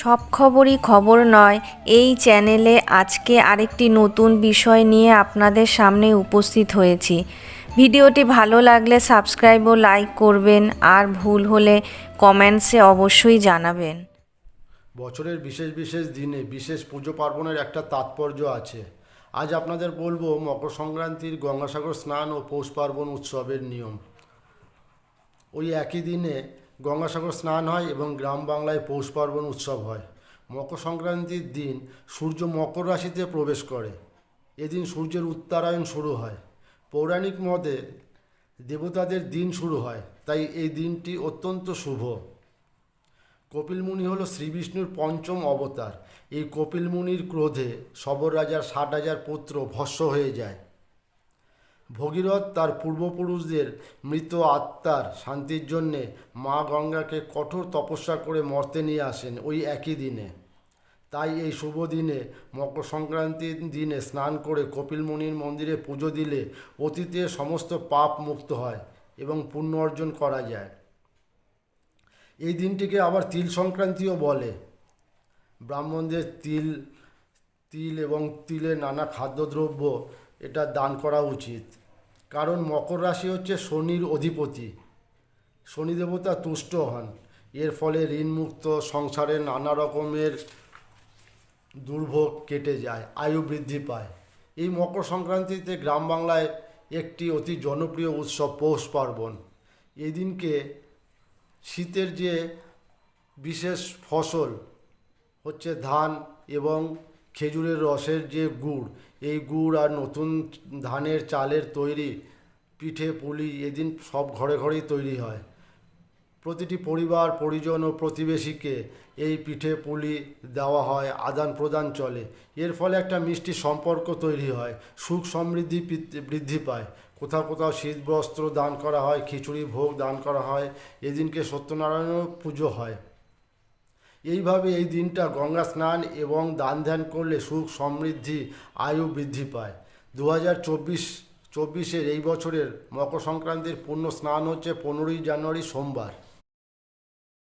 সব খবরই খবর নয়, এই চ্যানেলে আজকে আরেকটি নতুন বিষয় নিয়ে আপনাদের সামনে উপস্থিত হয়েছি। ভিডিওটি ভালো লাগলে সাবস্ক্রাইব ও লাইক করবেন আর ভুল হলে কমেন্টসে অবশ্যই জানাবেন। বছরের বিশেষ বিশেষ দিনে বিশেষ পুজো পার্বণের একটা তাৎপর্য আছে। আজ আপনাদের বলব মকর সংক্রান্তির গঙ্গাসাগর স্নান ও পৌষ পার্বণ উৎসবের নিয়ম। ওই একই দিনে গঙ্গাসাগর স্নান হয় এবং গ্রাম বাংলায় পৌষ পার্বণ উৎসব হয়। মকর সংক্রান্তির দিন সূর্য মকর রাশিতে প্রবেশ করে। এদিন সূর্যের উত্তরায়ণ শুরু হয়। পৌরাণিক মতে দেবতাদের দিন শুরু হয়, তাই এই দিনটি অত্যন্ত শুভ। কপিল মুনি হলো শ্রীবিষ্ণুর পঞ্চম অবতার। এই কপিল মুনির ক্রোধে সবর রাজার ষাট হাজার পুত্র ভস্য হয়ে যায়। ভগীরথ তার পূর্বপুরুষদের মৃত আত্মার শান্তির জন্যে মা গঙ্গাকে কঠোর তপস্যা করে মর্তে নিয়ে আসেন ওই একই দিনে। তাই এই শুভ দিনে, মকর সংক্রান্তির দিনে স্নান করে কপিল মুনির মন্দিরে পুজো দিলে অতীতের সমস্ত পাপ মুক্ত হয় এবং পুণ্য অর্জন করা যায়। এই দিনটিকে আবার তিল সংক্রান্তিও বলে। ব্রাহ্মণদের তিল তিল এবং তিলের নানা খাদ্যদ্রব্য এটা দান করা উচিত। কারণ মকর রাশি হচ্ছে শনির অধিপতি। শনি দেবতা তুষ্ট হন। এর ফলে ঋণমুক্ত সংসারে নানা রকমের দুর্ভোগ কেটে যায়, আয়ু বৃদ্ধি পায়। এই মকর সংক্রান্তিতে গ্রাম বাংলায় একটি অতি জনপ্রিয় উৎসব পৌষ পার্বণ। এই দিনকে শীতের যে বিশেষ ফসল হচ্ছে ধান এবং খেজুরের রসের যে গুড়, এই গুড় আর নতুন ধানের চালের তৈরি পিঠে, পুলি এদিন সব ঘরে ঘরেই তৈরি হয়। প্রতিটি পরিবার, পরিজন ও প্রতিবেশীকে এই পিঠে, পুলি দেওয়া হয়, আদান প্রদান চলে। এর ফলে একটা মিষ্টি সম্পর্ক তৈরি হয়, সুখ সমৃদ্ধি বৃদ্ধি- পায়। কোথাও কোথাও শীত বস্ত্র দান করা হয়, খিচুড়ি ভোগ দান করা হয়, এদিনকে সত্যনারায়ণও পুজো হয়। এইভাবে এই দিনটা গঙ্গা স্নান এবং দান ধ্যান করলে সুখ সমৃদ্ধি, আয়ু বৃদ্ধি পায়। দু হাজার চব্বিশ, চব্বিশের এই বছরের মকর সংক্রান্তির পূর্ণ স্নান হচ্ছে পনেরোই জানুয়ারি সোমবার।